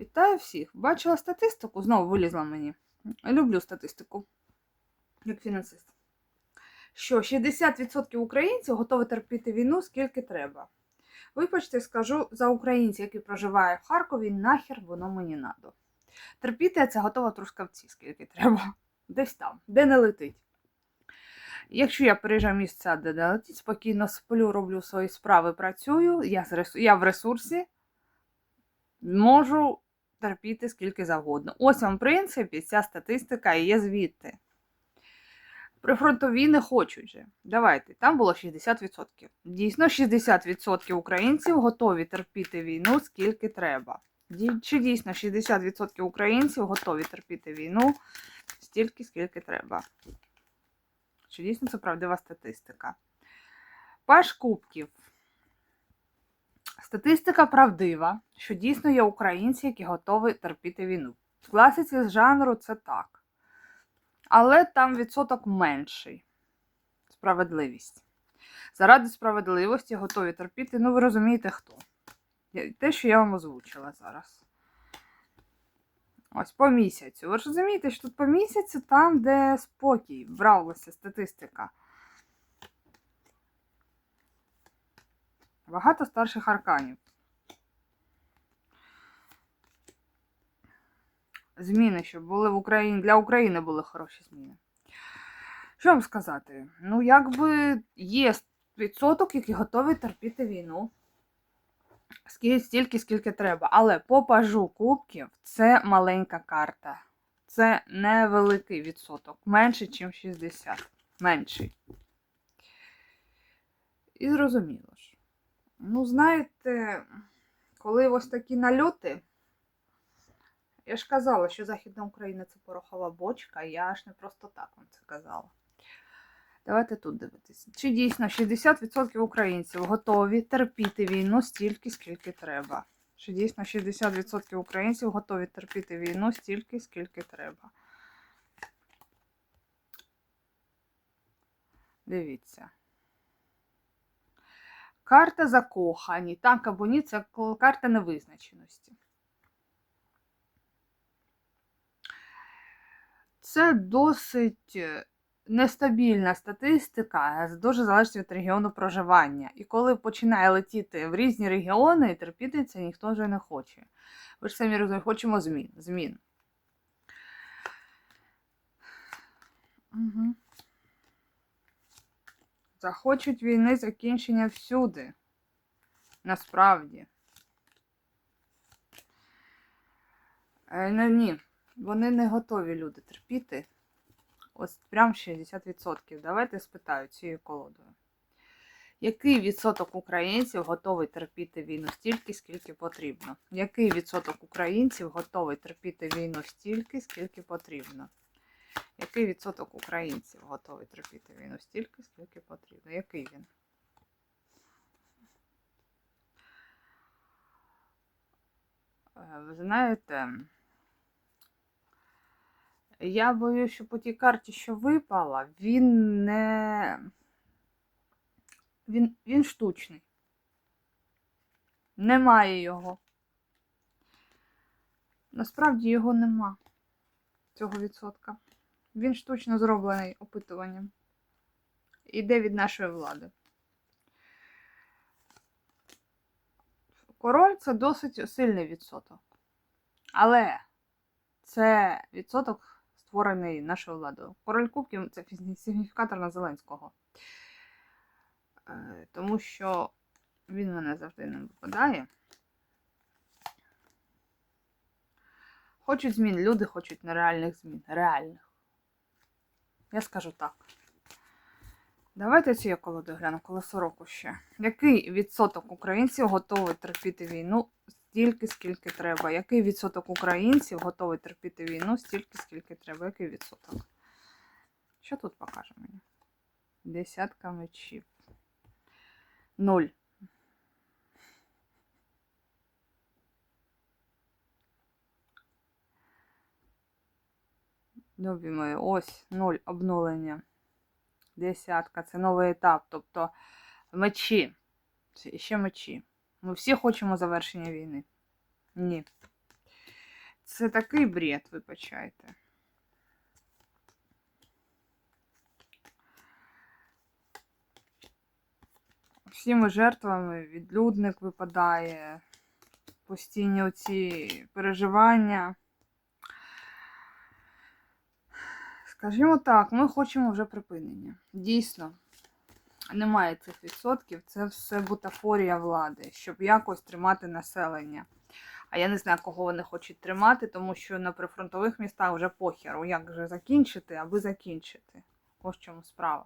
Вітаю всіх. Бачила статистику, знову вилізла мені. Люблю статистику, як фінансист. Що 60% українців готові терпіти війну скільки треба. Вибачте, скажу за українців, які проживають в Харкові, нахер воно мені надо. Терпіти це готова трускавці, скільки треба. Десь там, де не летить. Якщо я переїжджаю місця, де не летить, спокійно сплю, роблю свої справи, працюю, я, в ресурсі, можу терпіти скільки завгодно. Ось вам, в принципі, ця статистика є звідти. Прифронтові не хочуть же. Давайте, там було 60%. Дійсно, 60% українців готові терпіти війну скільки треба. Чи дійсно 60% українців готові терпіти війну стільки, скільки треба? Чи дійсно це правдива статистика? Паш Кубків. Статистика правдива, що дійсно є українці, які готові терпіти війну. В класиці з жанру це так. Але там відсоток менший. Справедливість. Заради справедливості готові терпіти, ну ви розумієте хто. Те, що я вам озвучила зараз. Ось по місяцю. Ви ж розумієте, що тут по місяцю там, де спокій, бралася статистика. Багато старших арканів. Зміни, щоб були в Україні. Для України були хороші зміни. Що вам сказати? Ну, якби є відсоток, які готові терпіти війну. Стільки, скільки треба. Але по пажу кубків це маленька карта. Це невеликий відсоток. Менше, ніж 60. Менший. І зрозуміло. Ну, знаєте, коли ось такі нальоти, я ж казала, що Західна Україна це порохова бочка, я ж не просто так вам це казала. Давайте тут дивитися. Чи дійсно 60% українців готові терпіти війну стільки, скільки треба? Чи дійсно 60% українців готові терпіти війну стільки, скільки треба? Дивіться. Карта закохані. Так або ні, це карта невизначеності. Це досить е, нестабільна статистика, дуже залежить від регіону проживання. І коли починає летіти в різні регіони, терпіти це ніхто вже не хоче. Ви ж самі розумієте, хочемо змін. змін. Угу. Захочуть війни закінчення всюди. Насправді. Е, ну, ні, вони не готові люди терпіти. Ось прям 60%. Давайте спитаю цією колодою. Який відсоток українців готовий терпіти війну стільки, скільки потрібно? Який відсоток українців готовий терпіти війну стільки, скільки потрібно? Який відсоток українців готовий терпіти війну стільки, скільки потрібно? Який він? Е, Ви знаєте, я боюсь, що по тій карті, що випала, він не. Він, він штучний. Немає його. Насправді його нема, цього відсотка. Він штучно зроблений опитуванням. Іде від нашої влади. Король це досить сильний відсоток. Але це відсоток створений нашою владою. Король Кубків це сигніфікатор на Зеленського. Е, Тому що він мене завжди не випадає. Хочуть змін, люди хочуть нереальних змін. Реальних. Я скажу так. Давайте ці колоди гляну, колесо року ще. Який відсоток українців готовий терпіти війну стільки, скільки треба? Який відсоток українців готовий терпіти війну стільки, скільки треба? Який відсоток? Що тут покаже мені? Десятка мечів. Нуль. Любі мої, ось нуль обнулення. Десятка, це новий етап. Тобто мечі. Це ще мечі. Ми всі хочемо завершення війни. Ні. Це такий бред, вибачайте. Всіми жертвами відлюдник випадає, постійні оці переживання. Скажімо так, ми хочемо вже припинення. Дійсно, немає цих відсотків, це все бутафорія влади, щоб якось тримати населення. А я не знаю, кого вони хочуть тримати, тому що на прифронтових містах вже похеру. Як же закінчити, аби закінчити. Ось чому справа.